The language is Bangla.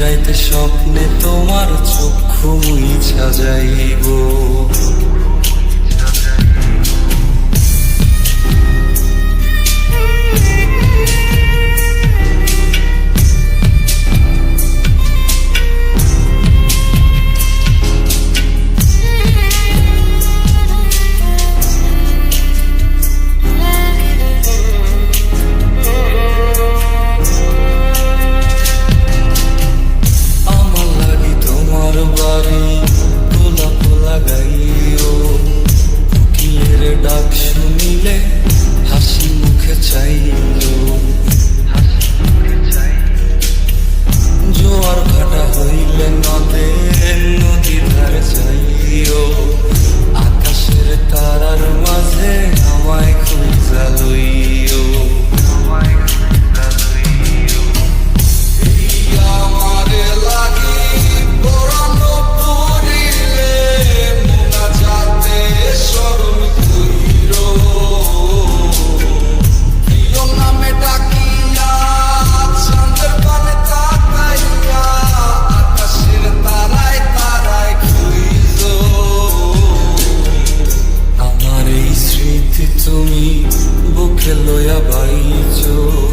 রাইতে স্বপ্নে তোমার চক্ষু মুই যাইব। বুকে লইয়া